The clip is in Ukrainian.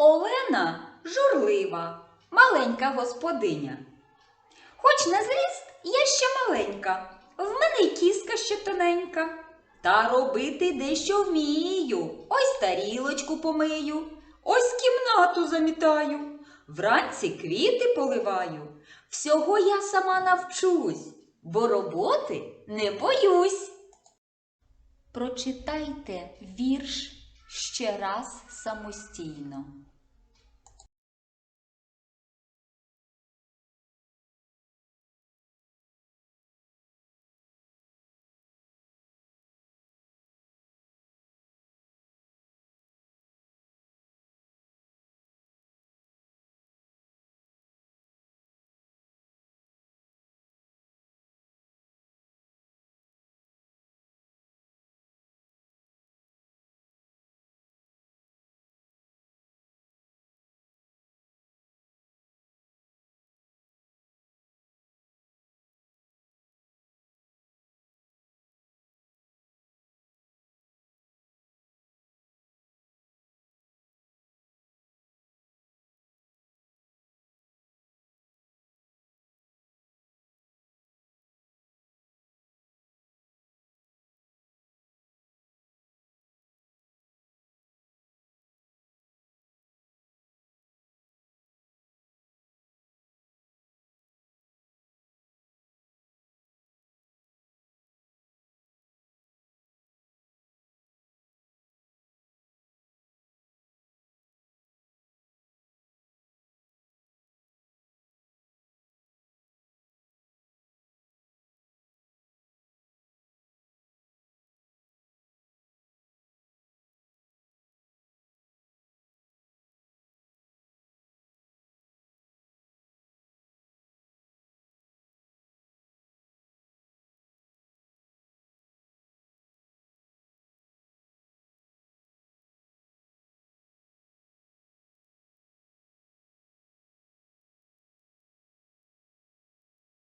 Олена журлива, маленька господиня. Хоч на зріст я ще маленька, в мене й кіска ще тоненька. Та робити дещо вмію. Ось тарілочку помию, ось кімнату замітаю, вранці квіти поливаю. Всього я сама навчусь, бо роботи не боюсь. Прочитайте вірш ще раз самостійно.